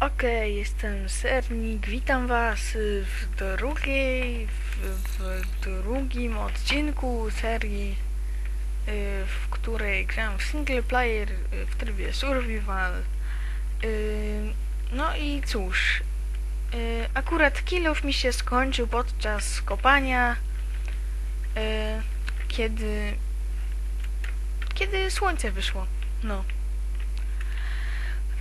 Okej, jestem Sernik, witam was w drugiej, w, w drugim odcinku serii, y, w której gram w single player y, w trybie survival. Y, No i cóż, akurat kilof mi się skończył podczas kopania, kiedy, kiedy słońce wyszło, no.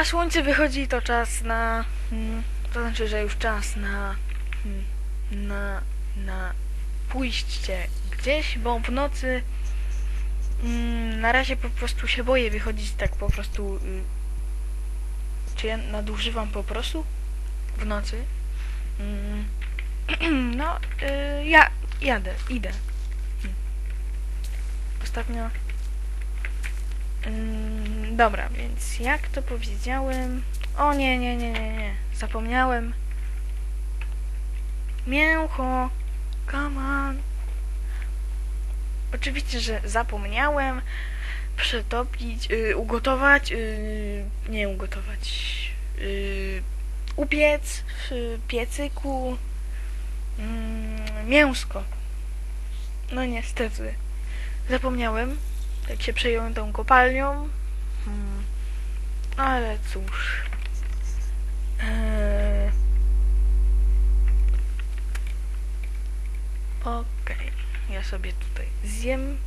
A słońce wychodzi to czas na. mm, To znaczy, że już czas na. mm, Na. Na pójście gdzieś, bo w nocy. mm, Na razie po prostu się boję wychodzić tak po prostu. y, Czy ja nadużywam po prostu w nocy? No, y, ja jadę, idę. Ostatnio dobra, więc jak to powiedziałem... O nie, nie, nie, nie, nie. Zapomniałem. Mięcho. Come on. Oczywiście, że zapomniałem przetopić, y, ugotować, y, nie ugotować, y, upiec w piecyku mm, mięsko. No niestety. Zapomniałem jak się przejąłem tą kopalnią. Ale cóż. Eee... Okej. Ja sobie tutaj zjem.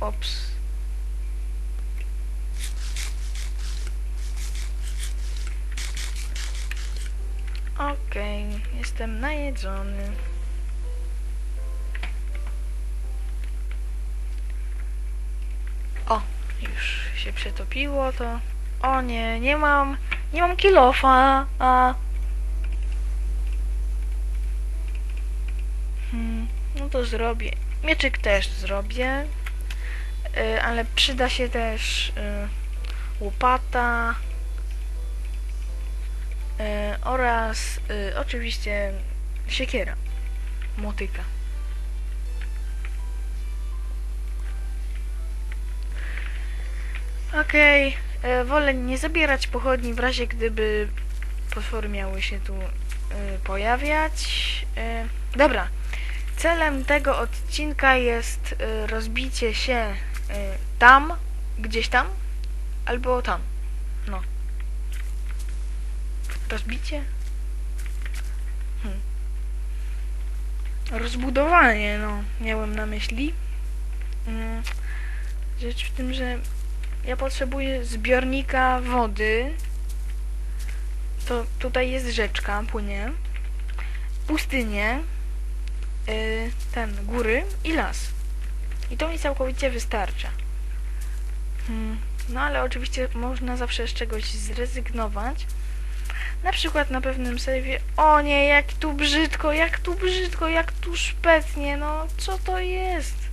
Ops. Okej, jestem najedzony. O, już się przetopiło to. O nie, nie mam, nie mam kilofa, a... Hmm, no to zrobię. Mieczyk też zrobię, y, ale przyda się też y, łopata y, oraz y, oczywiście siekiera, motyka. Okej, e, wolę nie zabierać pochodni w razie gdyby potwory miały się tu e, pojawiać. E, dobra, celem tego odcinka jest e, rozbicie się e, tam, gdzieś tam, albo tam. No. Rozbicie? Hmm. Rozbudowanie, no, miałem na myśli. Mm. Rzecz w tym, że ja potrzebuję zbiornika wody. To tutaj jest rzeczka, płynie. Pustynię. Yy, ten, góry i las. I to mi całkowicie wystarcza. Hmm. No ale oczywiście można zawsze z czegoś zrezygnować. Na przykład na pewnym save'ie. O nie, jak tu brzydko, jak tu brzydko, jak tu szpetnie, no co to jest?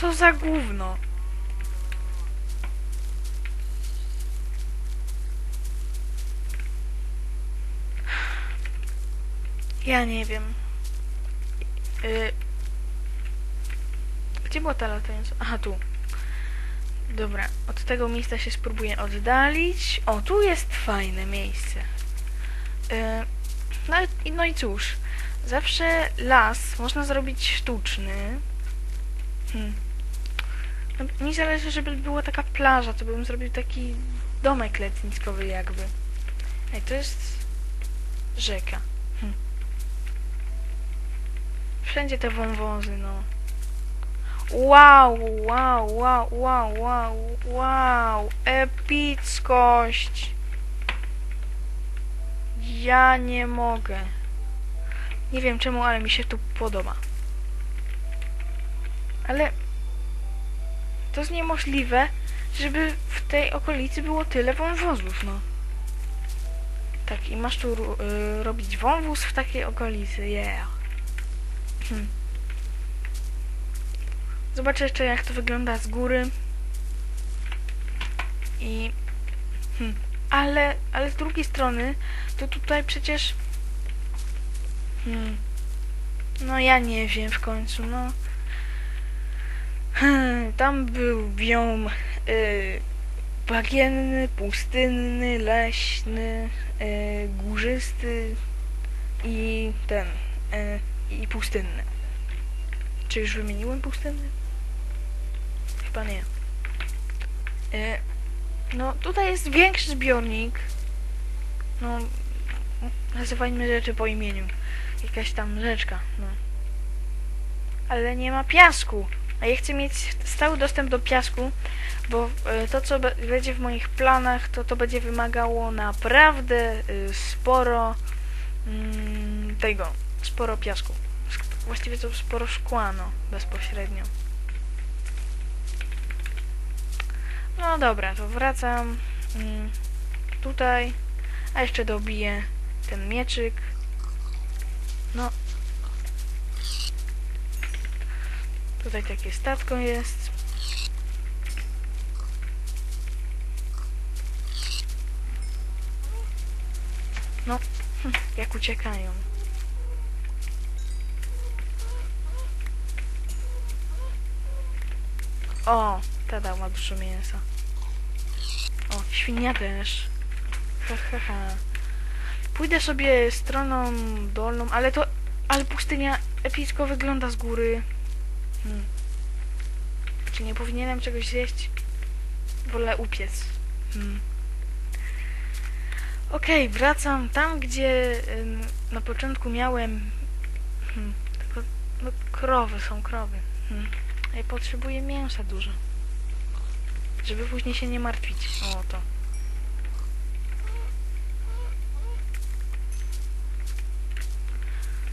Co za gówno? Ja nie wiem. Y... Gdzie była ta latająca? Aha, tu. Dobra, od tego miejsca się spróbuję oddalić. O, tu jest fajne miejsce. Y... No, i- no i cóż, zawsze las można zrobić sztuczny. Hmm. No, mi zależy, żeby była taka plaża, to bym zrobił taki domek letniskowy jakby. Ej, to jest rzeka. Hm. Wszędzie te wąwozy, no. Wow, wow, wow, wow, wow, wow, epickość. Ja nie mogę. Nie wiem czemu, ale mi się tu podoba. Ale to jest niemożliwe, żeby w tej okolicy było tyle wąwozów, no. Tak, i masz tu y, robić wąwóz w takiej okolicy, yeah. Hm. Zobaczę jeszcze jak to wygląda z góry. I... Hm. Ale, ale z drugiej strony, to tutaj przecież... Hmm. No ja nie wiem w końcu, no. Hmm, Tam był biom y, bagienny, pustynny, leśny, y, górzysty i ten, y, i pustynny. Czy już wymieniłem pustynny? Chyba nie. Y, no, tutaj jest większy zbiornik. No, nazywajmy rzeczy po imieniu. Jakaś tam rzeczka, no. Ale nie ma piasku. A ja chcę mieć stały dostęp do piasku, bo e, to, co będzie w moich planach, to to będzie wymagało naprawdę y, sporo mm, tego, sporo piasku. Sk- Właściwie to sporo szkła, no, bezpośrednio. No dobra, to wracam mm, tutaj, a jeszcze dobiję ten mieczyk. No. Tutaj takie statko jest. No, hm, jak uciekają. O, ta dała dużo mięsa. O, świnia też. Ha, ha, ha. Pójdę sobie stroną dolną, ale to... Ale pustynia epicko wygląda z góry. Hmm. Czy nie powinienem czegoś zjeść? Wolę upiec. Hmm. Okej, wracam tam, gdzie na początku miałem... Hmm, tylko, no, krowy są krowy. Hmm. Ja potrzebuję mięsa dużo. Żeby później się nie martwić. O, to.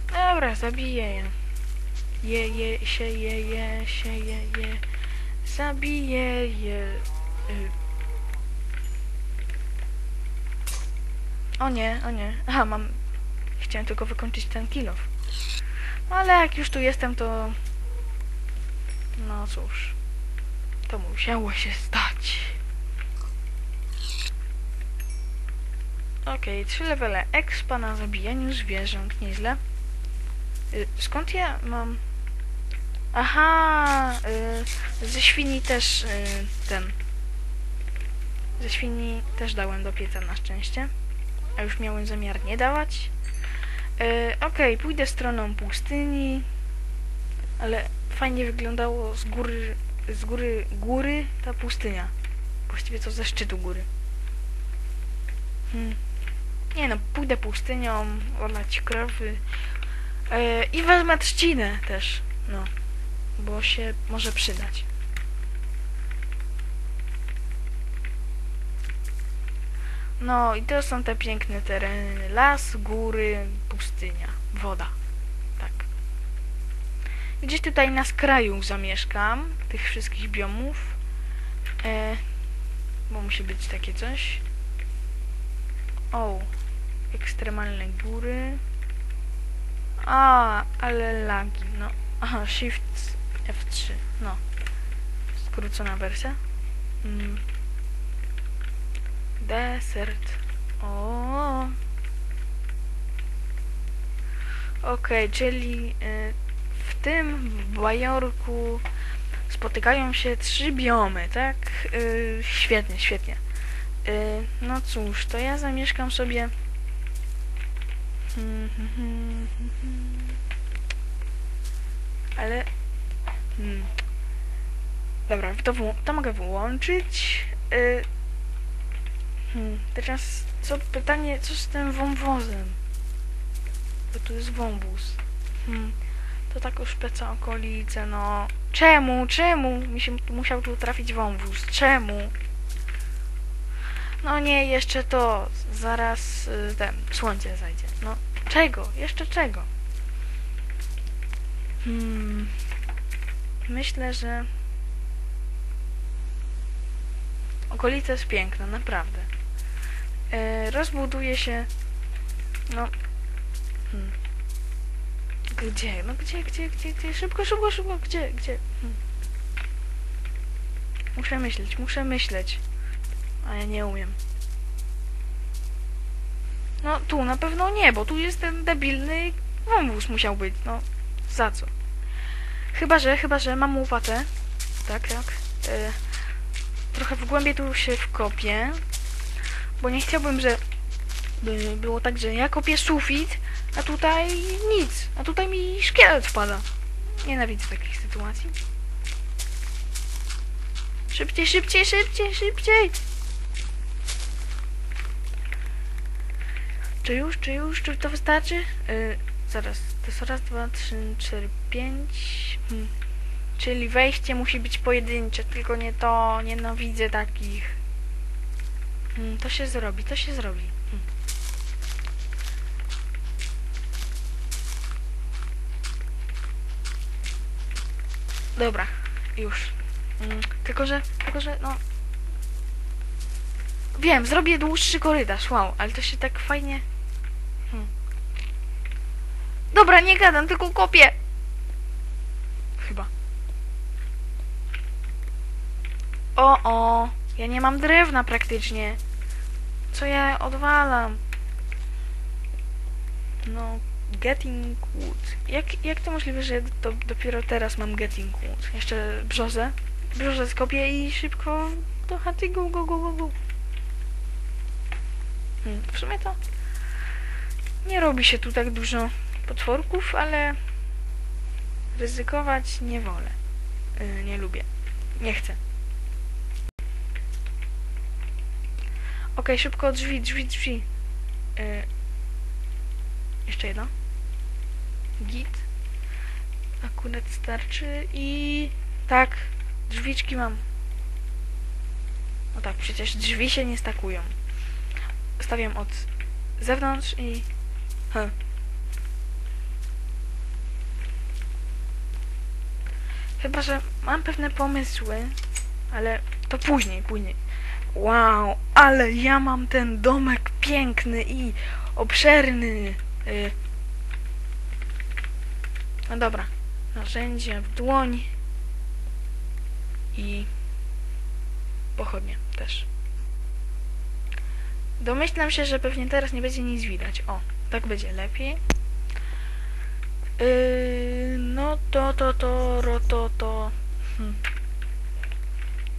Dobra, zabiję je. Je, je, się, je, je, się, je, je. Zabiję je. Y. O nie, o nie. Aha, mam... Chciałem tylko wykończyć ten kilof. Ale jak już tu jestem, to... No cóż. To musiało się stać. Okej, trzy levele expa na zabijaniu zwierząt, nieźle. Y, skąd ja mam... Aha, y, ze świni też y, ten... Ze świni też dałem do pieca na szczęście. A już miałem zamiar nie dawać. Y, Okej, pójdę stroną pustyni. Ale fajnie wyglądało z góry, z góry, góry ta pustynia. Właściwie to ze szczytu góry. Hmm. Nie no, pójdę pustynią, olać krowy. E, I wezmę trzcinę też, no. Bo się może przydać. No i to są te piękne tereny. Las, góry, pustynia, woda. Tak. Gdzieś tutaj na skraju zamieszkam tych wszystkich biomów. E, bo musi być takie coś. O, ekstremalne góry. A, ale lagi, no. Aha, Shift F3, no. Skrócona wersja. Mm. Desert. O. Okej, czyli y, w tym Bajorku spotykają się trzy biomy, tak? Y, świetnie, świetnie. Y, no cóż, to ja zamieszkam sobie. Hmm, hmm, hmm, hmm. Ale. Hmm. Dobra, to, to mogę wyłączyć. Y, hmm. Teraz co pytanie, co z tym wąwozem? Bo tu jest wąwóz. Hmm. To tak uszpeca okolice, no. Czemu? Czemu mi się musiał tu trafić wąwóz? Czemu? No nie, jeszcze to. Zaraz y, ten, słońce zajdzie. No, czego? Jeszcze czego? Hmm. Myślę, że okolica jest piękna, naprawdę. E, rozbuduje się. No. Hmm. Gdzie? No gdzie, gdzie, gdzie, gdzie? Szybko, szybko, szybko, gdzie, gdzie? Hmm. Muszę myśleć, muszę myśleć. A ja nie umiem. No tu na pewno nie, bo tu jest ten debilny wąwóz musiał być, no. Za co? Chyba, że, chyba, że mam łopatę. Tak, tak. E, trochę w głębiej tu się wkopię, bo nie chciałbym, że by było tak, że ja kopię sufit, a tutaj nic, a tutaj mi szkielet wpada. Nienawidzę takich sytuacji. Szybciej, szybciej, szybciej, szybciej! Czy już, czy już, czy to wystarczy? Yy, zaraz, to jest raz, dwa, trzy, cztery, pięć. Hmm. Czyli wejście musi być pojedyncze, tylko nie to, nienawidzę takich. Hmm, to się zrobi, to się zrobi. Hmm. Dobra, już. Tylko, że, tylko, że, no... Wiem, zrobię dłuższy korytarz, wow, ale to się tak fajnie... Dobra, nie gadam, tylko kopię! Chyba. O, o, ja nie mam drewna praktycznie. Co ja odwalam? No, getting wood. Jak, jak to możliwe, że do, dopiero teraz mam getting wood? Jeszcze brzozę? Brzozę skopię i szybko do chaty go, go, go, go, go. Hmm, w sumie to nie robi się tu tak dużo potworków, ale ryzykować nie wolę. Yy, nie lubię. Nie chcę. Okej, szybko drzwi, drzwi, drzwi. Yy, jeszcze jedno. Git. Akurat starczy i... Tak, drzwiczki mam. No tak, przecież drzwi się nie stakują. Stawiam od zewnątrz i... Huh. Chyba, że mam pewne pomysły, ale to później, później. Wow, ale ja mam ten domek piękny i obszerny. Y. No dobra, narzędzia w dłoń i pochodnie też. Domyślam się, że pewnie teraz nie będzie nic widać. O, tak będzie lepiej. Yy, no to, to, to, ro, to, to. Hm.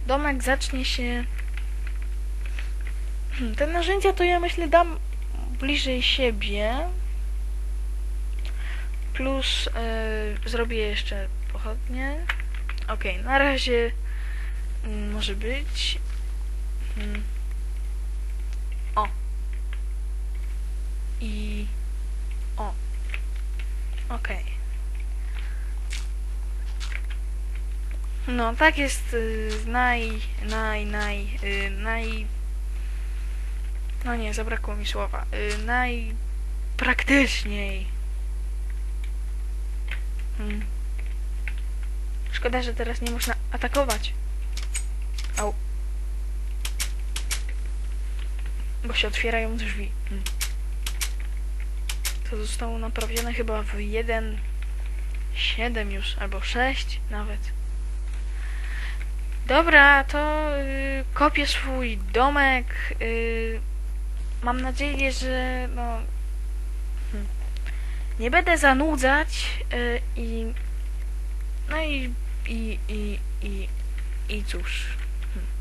Domek zacznie się... Hmm, te narzędzia to ja myślę dam bliżej siebie. Plus yy, zrobię jeszcze pochodnie. Ok, na razie yy, może być. Hmm. O. I... O. Okej. No, tak jest y, naj, naj, naj, y, naj... No nie, zabrakło mi słowa. Y, najpraktyczniej. Hmm. Szkoda, że teraz nie można atakować. Au. Bo się otwierają drzwi. Hmm. To zostało naprawione chyba w 1.7 już, albo 6 nawet. Dobra, to y, kopię swój domek. Y, mam nadzieję, że no, hmm, nie będę zanudzać y, i no i i, i, i, i cóż. Hmm.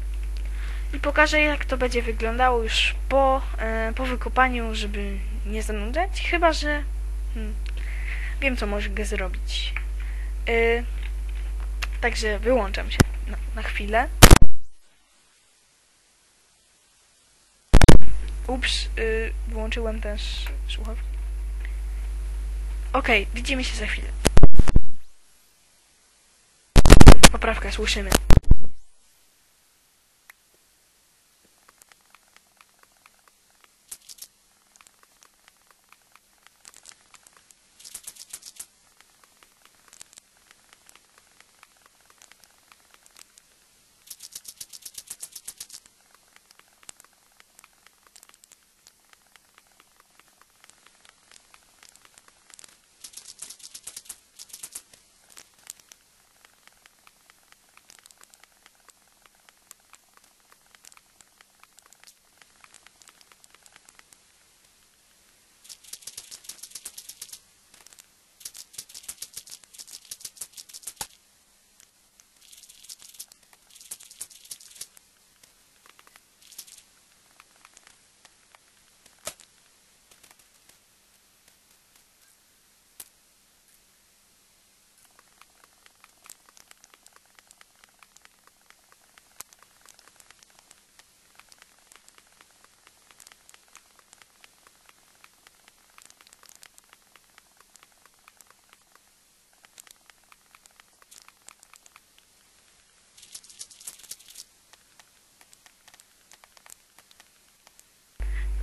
I pokażę jak to będzie wyglądało już po, y, po wykopaniu, żeby nie zanudzać, chyba że hmm, wiem co mogę zrobić. Y, także wyłączam się na, na chwilę. Ups, yy, wyłączyłem też słuchawki. Okej, okay, widzimy się za chwilę. Poprawkę słyszymy.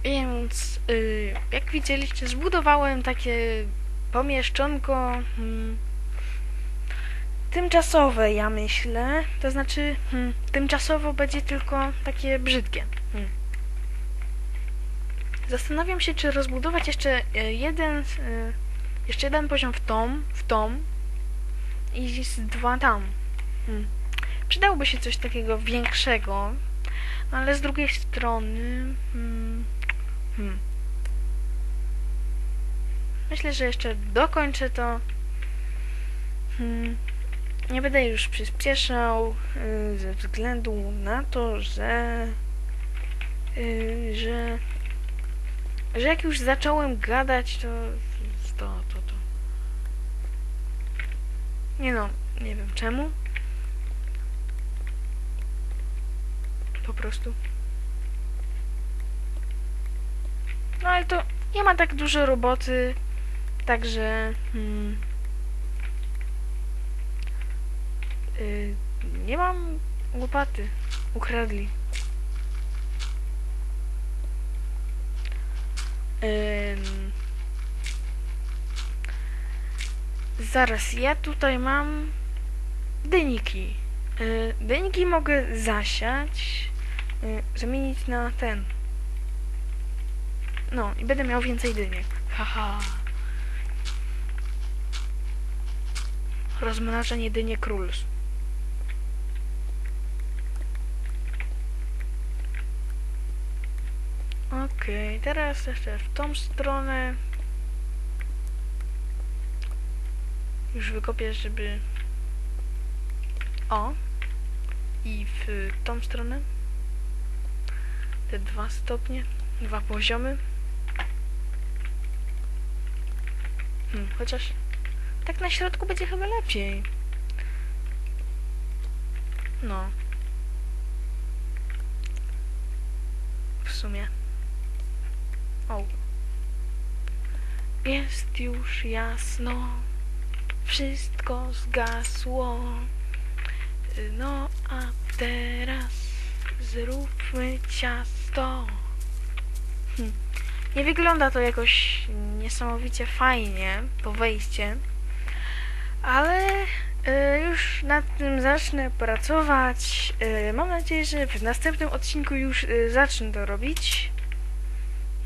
Więc, y, jak widzieliście, zbudowałem takie pomieszczonko hmm, tymczasowe, ja myślę. To znaczy, hmm, tymczasowo będzie tylko takie brzydkie. Hmm. Zastanawiam się, czy rozbudować jeszcze y, jeden, y, jeszcze jeden poziom w tom, w tom i z dwa tam. Przydałoby się coś takiego większego, ale z drugiej strony... Hmm, hmm. Myślę, że jeszcze dokończę to. Hmm. Nie będę już przyspieszał yy, ze względu na to, że... Yy, że... Że jak już zacząłem gadać, to... To, to, to... Nie no, nie wiem czemu. Po prostu. No ale to nie ma tak dużo roboty, także... Hmm, yy, nie mam łopaty. Ukradli. Ym, zaraz, ja tutaj mam dyniki. Yy, dyniki mogę zasiać, yy, zamienić na ten. No, i będę miał więcej dyniek. Haha. Rozmnażanie dynie króls. Okej, teraz jeszcze w tą stronę. Już wykopię, żeby... O! I w tą stronę. Te dwa stopnie, dwa poziomy. Hmm, chociaż tak na środku będzie chyba lepiej. No. W sumie. O. Jest już jasno. Wszystko zgasło. No a teraz zróbmy ciasto. Hm. Nie wygląda to jakoś niesamowicie fajnie po wejście, ale y, już nad tym zacznę pracować. Y, mam nadzieję, że w następnym odcinku już y, zacznę to robić.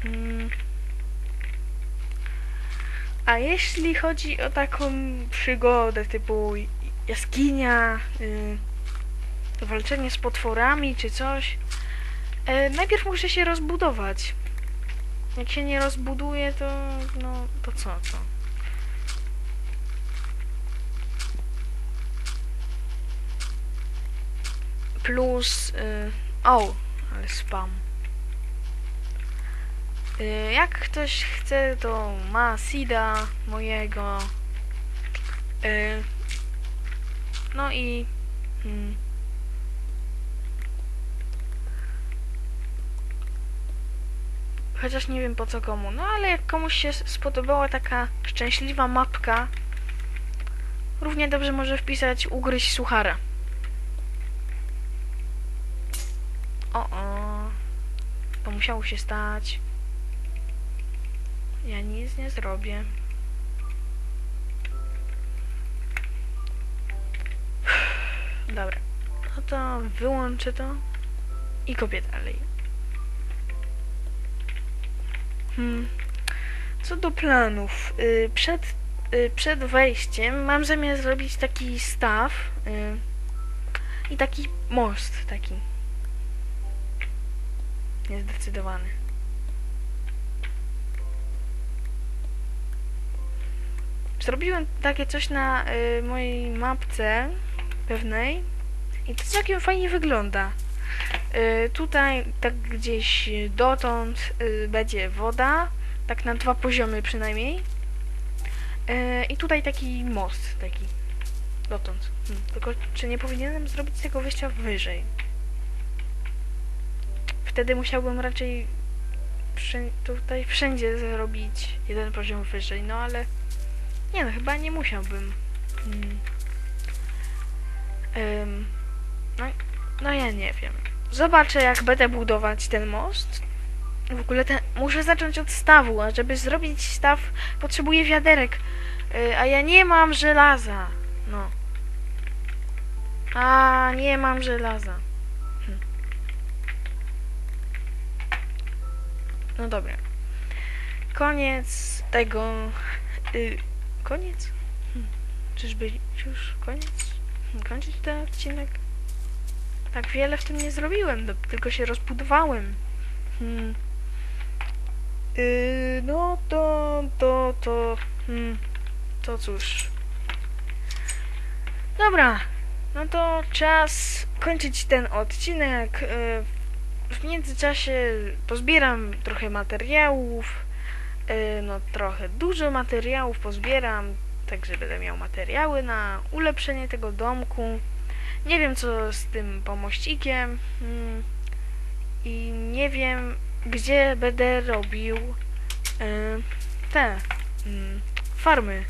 Mm. A jeśli chodzi o taką przygodę typu jaskinia, walczenie z potworami czy coś, najpierw muszę się rozbudować. Jak się nie rozbuduje, to no, to co, co? Plus, y, o, ale spam. Y, jak ktoś chce, to ma Sida mojego. Y, no i... Hmm, Chociaż nie wiem po co komu. No ale jak komuś się spodobała taka szczęśliwa mapka, równie dobrze może wpisać ugryź suchara. O, o. To musiało się stać. Ja nic nie zrobię. Dobra. No to wyłączę to i kopię dalej. Hmm. Co do planów, y, przed, y, przed wejściem mam zamiar zrobić taki staw y, i taki most, taki niezdecydowany. Zrobiłem takie coś na mojej mapce pewnej i to całkiem fajnie wygląda. Y, tutaj tak gdzieś dotąd y, będzie woda, tak na dwa poziomy przynajmniej. Y, I tutaj taki most, taki dotąd. Hmm. Tylko czy nie powinienem zrobić tego wyjścia wyżej? Wtedy musiałbym raczej tutaj wszędzie zrobić jeden poziom wyżej, no ale nie no, chyba nie musiałbym. Hmm. Um, no, no ja nie wiem. Zobaczę, jak będę budować ten most. W ogóle ten, muszę zacząć od stawu, a żeby zrobić staw potrzebuję wiaderek, y, a ja nie mam żelaza. No. A nie mam żelaza. Hm. No dobra. Koniec tego. Y, koniec? Hm. Czyżby już koniec? Kończyć ten odcinek? Tak wiele w tym nie zrobiłem, tylko się rozbudowałem. Hmm. Yy, no to, to, to, hmm, to cóż. Dobra, no to czas kończyć ten odcinek. Yy, w międzyczasie pozbieram trochę materiałów. Yy, no trochę dużo materiałów pozbieram, także będę miał materiały na ulepszenie tego domku. Nie wiem co z tym pomościkiem. Mm, I nie wiem gdzie będę robił y, te mm, farmy.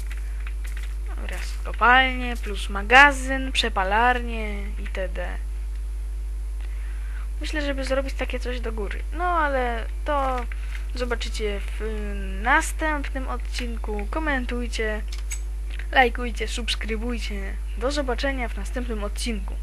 Oraz kopalnie, plus magazyn, przepalarnie itd. Myślę, żeby zrobić takie coś do góry. No ale to zobaczycie w następnym odcinku. Komentujcie, lajkujcie, subskrybujcie. Do zobaczenia w następnym odcinku.